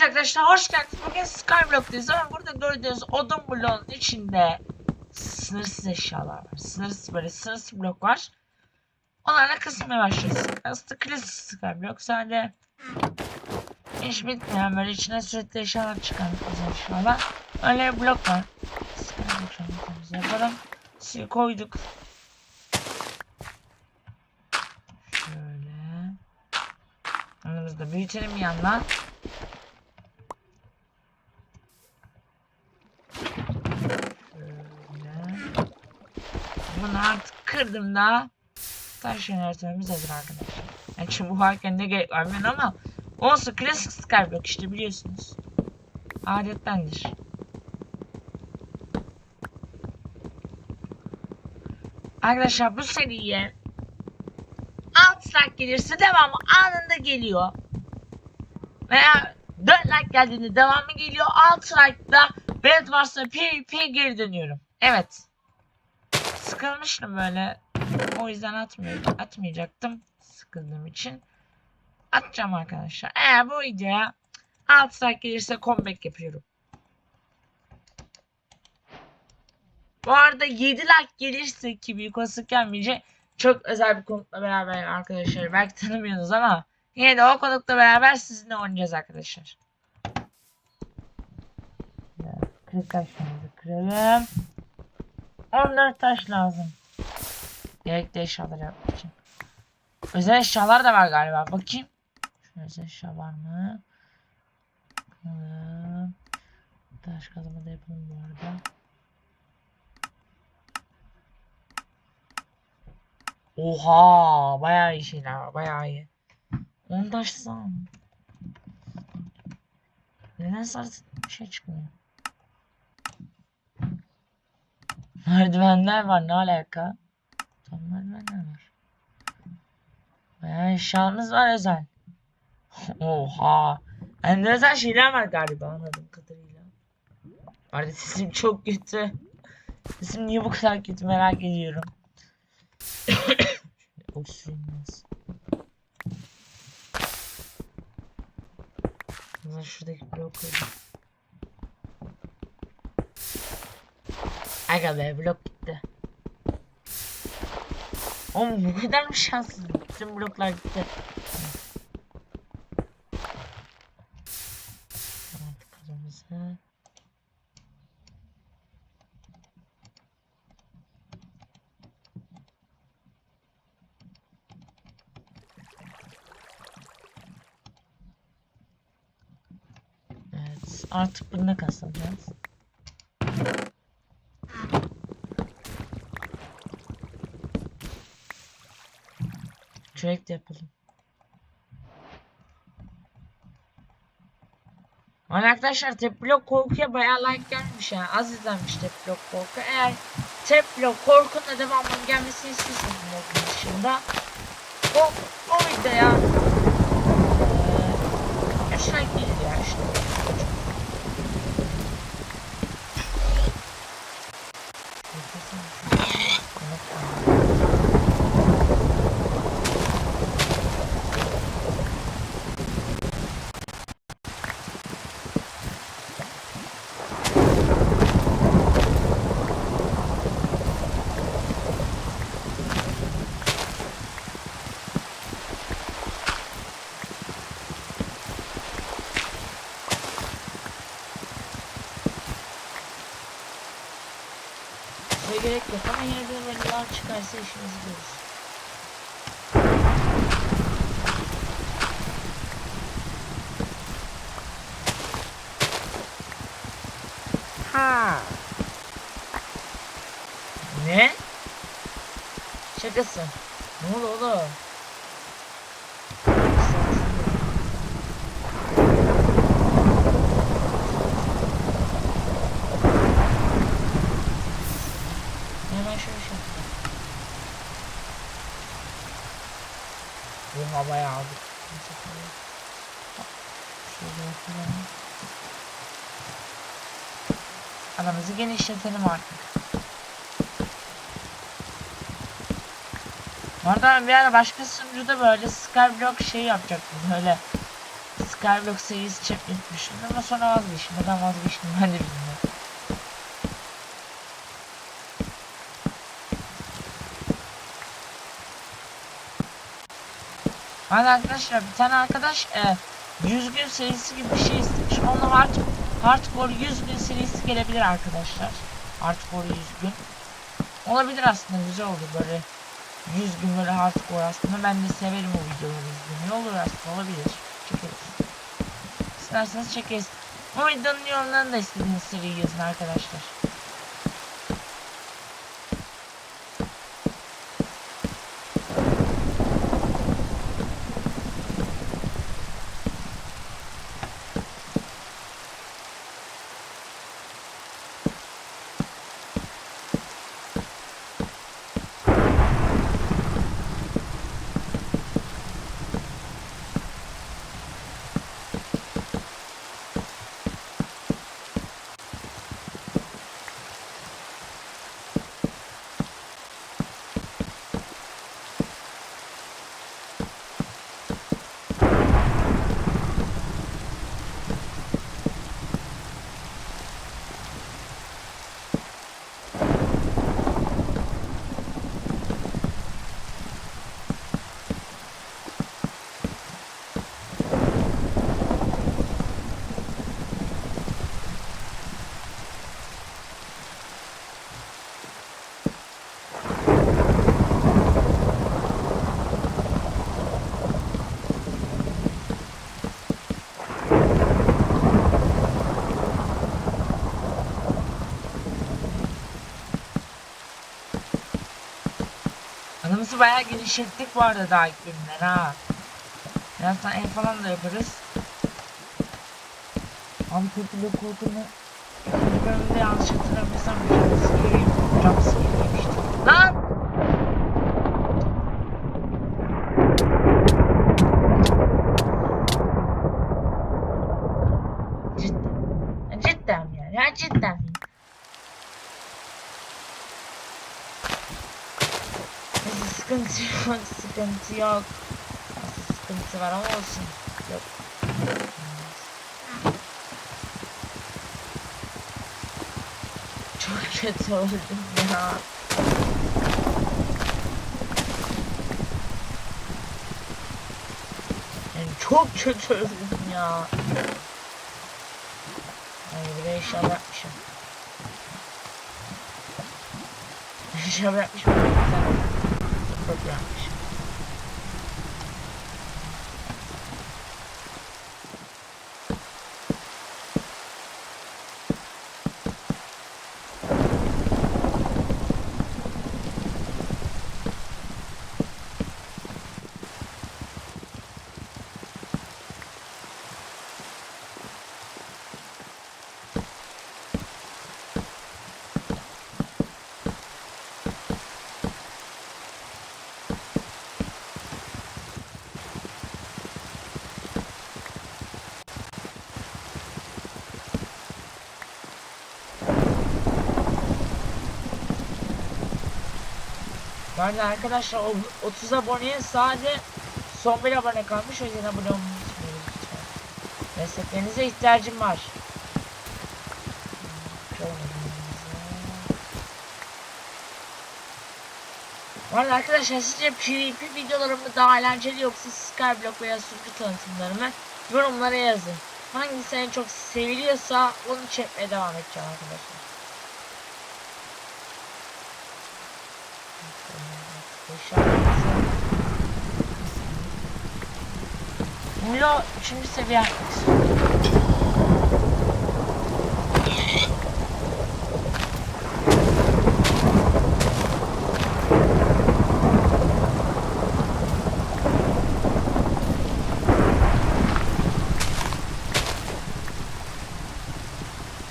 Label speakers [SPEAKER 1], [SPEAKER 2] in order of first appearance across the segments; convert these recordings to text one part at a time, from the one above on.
[SPEAKER 1] Evet arkadaşlar hoş geldiniz. Bugün Skyblock'tayız ama burada gördüğünüz odun bloğunun içinde sınırsız eşyalar var. Sınırsız böyle sınırsız blok var. Onlarla kısmaya başlıyoruz. Aslında klasik Skyblock sadece hiç bitmeyen böyle içine sürekli eşyalar çıkan güzel eşyalar. Öyle bir blok var. Skyblock yapalım. Suyu koyduk. Şöyle. Önümüzde büyütelim bir yandan. Şöyle. Bunu artık kırdım da taş jeneratörümüz hazır arkadaşlar. Yani çubuk varken ne gerek var bilmiyorum ama olsun klasik Skyblock işte biliyorsunuz. Adettendir. Arkadaşlar bu seriye 6 like gelirse devamı anında geliyor. Veya 4 like geldiğinde devamı geliyor. 6 like'da Bed varsa PvP geri dönüyorum. Evet. Sıkılmıştım böyle. O yüzden atmıyorum. Atmayacaktım. Sıkıldığım için. Atacağım arkadaşlar. Eğer bu videoya 6 like gelirse comeback yapıyorum. Bu arada 7 like gelirse ki büyük olasılık gelmeyecek. Çok özel bir konukla beraber arkadaşlar. Belki tanımıyorsunuz ama yine de o konukla beraber sizinle oynayacağız arkadaşlar. Taşlarımızı kıralım. 14 taş lazım. Gerekli eşyalar yapmak için. Özel eşyalar da var galiba. Bakayım. Şöyle özel eşya var mı? Bakalım. Taş kazma da yapalım bu arada. Oha! Bayağı iyi şeyler var. Bayağı iyi. 10 taşsam. Neden sarı bir şey çıkmıyor? Merdivenler var ne alaka? Tam merdivenler var. Bayağı eşyamız var özel. Oha. Özel şeyler var galiba anladığım kadarıyla. Arada sesim çok kötü. Sesim niye bu kadar kötü merak ediyorum. Oksijenmez. Ben şuradaki koydum. Aga be blok gitti. Oğlum bu kadar mı şanssız? Bütün bloklar gitti. Artık kazanırsa. Evet artık bunu kasacağız. Kürek de yapalım. Ama arkadaşlar tep blok korkuya bayağı like gelmiş yani az izlenmiş tep blok korku. Eğer tep blok korkunun da devamının gelmesini istiyorsanız blokun dışında o, o videoya kaç like gelir ya işte. Ve gerek yok ama yine de çıkarsa işimizi görür. Ha. Ne? Şakası. Ne oldu oğlum? Hemen şöyle şey yapalım. Bu havaya aldık. Aramızı genişletelim artık. Ben bir ara başka sunucuda böyle Skyblock şey yapacaktım böyle Skyblock serisi düşündüm ama sonra vazgeçtim. Neden vazgeçtim ben de bilmiyorum. Hani arkadaşlar bir tane arkadaş e, 100 gün serisi gibi bir şey istemiş. Onunla hard, hardcore 100 gün serisi gelebilir arkadaşlar. Hardcore 100 gün. Olabilir aslında güzel olur böyle 100 gün böyle hardcore aslında. Ben de severim o videoları izlemeyi. Olur aslında olabilir. Çekeriz. İsterseniz çekeriz. Bu videonun yorumlarını da istediğiniz seriyi yazın arkadaşlar. Anımızı bayağı genişlettik bu arada daha günler ha. Birazdan ev falan da yaparız. Abi kötülüğü korkumu İkinci bölümde yanlış hatırlamıyorsam jumpscare'im jumpscare yemiştim. Lan! Cidden. Cidden ya. Ya cidden. Neyse sıkıntı yok, sıkıntı yok. Nasıl sıkıntı var ama olsun. Yok. Çok kötü oldum ya. Yani çok kötü oldum ya. Ay bir de eşya yapmışım. Eşya yapmışım. Çok Bu arada arkadaşlar o 30 aboneye sadece son bir abone kalmış o yüzden abone olmayı unutmayın lütfen. Desteklerinize ihtiyacım var. Arada arkadaşlar sizce PvP videolarım mı daha eğlenceli yoksa Skyblock veya sunucu tanıtımları mı? Yorumlara yazın. Hangisi en çok seviliyorsa onu çekmeye devam edeceğim arkadaşlar. Milo 3. seviye istiyorum.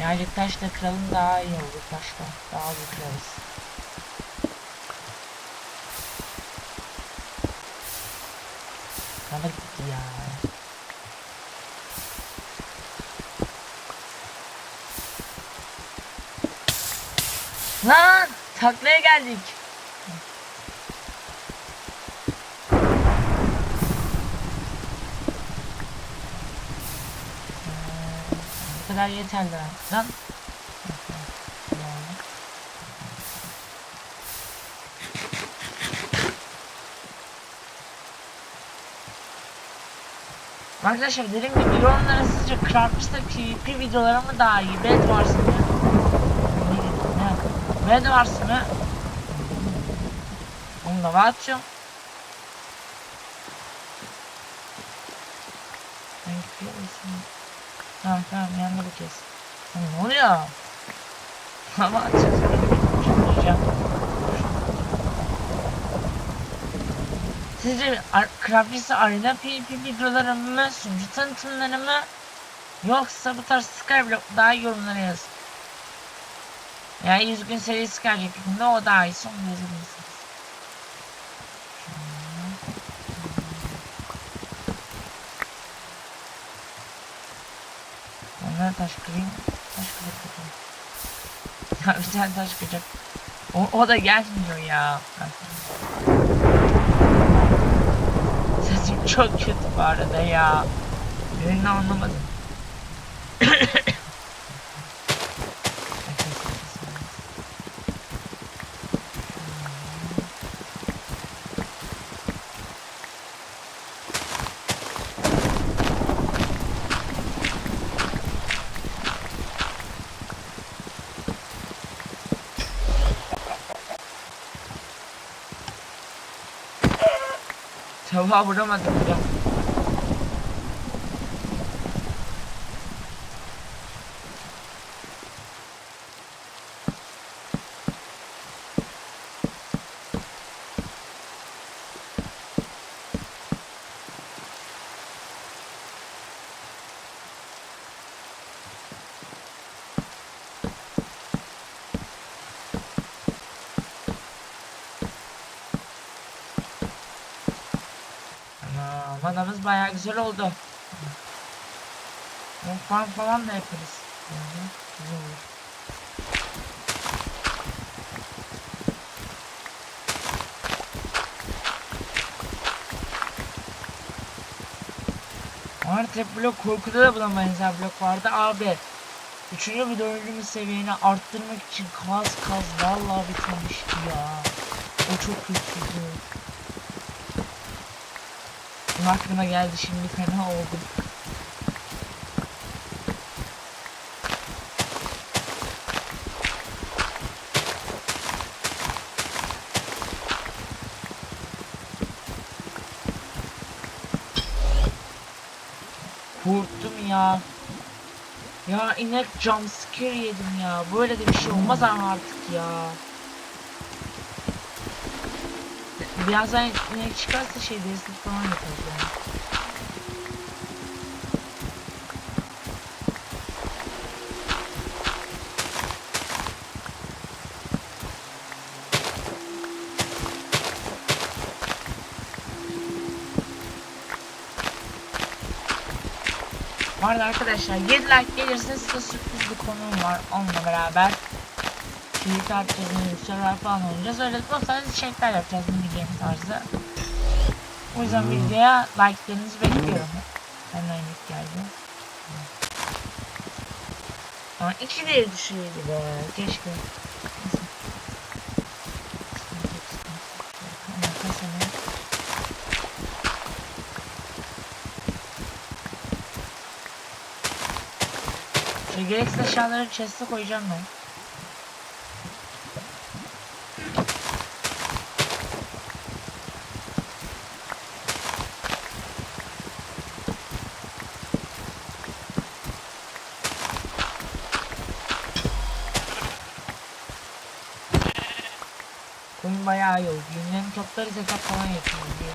[SPEAKER 1] Yani taşla kıralım daha iyi olur taşla. Daha iyi kırarız. Sana gitti ya. Lan taklaya geldik. Ee, bu kadar yeterli. Lan Arkadaşlar dediğim gibi yorumlara sizce Craft'ta PvP videoları mı daha iyi? Bed Wars mı? Ne? Bed Wars mı? Onu da gidiyorsun. Tamam tamam yanına bir. Lan ne oluyor? Hava açacağız. Diyeceğim. Sizce Krabisi Arena PvP videoları mı, sunucu tanıtımları mı, yoksa bu tarz Skyblock daha iyi yorumlara yazın. Yani 100 gün serisi gelecek yakında o daha iyi son yazabilirsiniz. Onlara taş kırayım. Taş kırayım. Ya bir tane taş kıracak. O, o da gelmiyor ya. Çok kötü bu arada ya. Birini anlamadım. 小炮不这么怎么样。Manamız bayağı güzel oldu. Farm falan da yaparız. Böyle güzel olur. Artık hep blok korkuda da buna benzer blok vardı abi. Üçüncü ve dördüncü seviyeni arttırmak için kaz kaz vallahi bitmemişti ya. O çok kötüydü. Bu aklıma geldi şimdi fena oldum. Korktum ya. Ya inek jumpscare yedim ya. Böyle de bir şey olmaz artık ya. Birazdan inek çıkarsa şey destek falan yaparız yani. Bu arada arkadaşlar 7 like gelirse size sürpriz bir konum var onunla beraber. Tweet atacağız, server falan oynayacağız. Öyle tarz içerikler yapacağız mini game tarzı. O yüzden videoya like'larınızı bekliyorum. Hemen ilk geldi. Ama iki de düşüyordu be. Keşke. Şey, gereksiz eşyaları chest'e koyacağım ben. Bayağı iyi oldu. Yünlerini toplarız hesap falan yapıyoruz diye.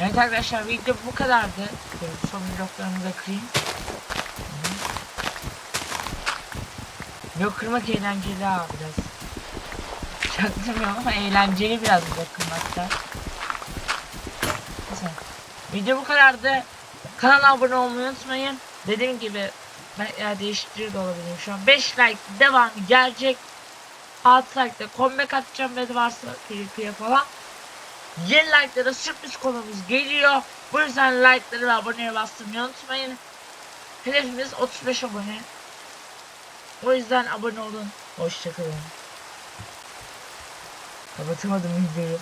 [SPEAKER 1] Evet arkadaşlar video bu kadardı. Son bloklarımı da kırayım. Blok kırmak eğlenceli abi biraz. Çaktırmıyorum ama eğlenceli biraz blok kırmakta. Neyse. Video bu kadardı. Kanala abone olmayı unutmayın. Dediğim gibi ben ya değiştiriyor da olabilirim şu an. 5 like devamı gelecek. 6 like'da comeback atacağım dedi varsa PvP'ye falan. 7 like'da da sürpriz konumuz geliyor. Bu yüzden like'ları ve aboneye bastırmayı unutmayın. Hedefimiz 35 abone. O yüzden abone olun. Hoşçakalın. Kapatamadım videoyu.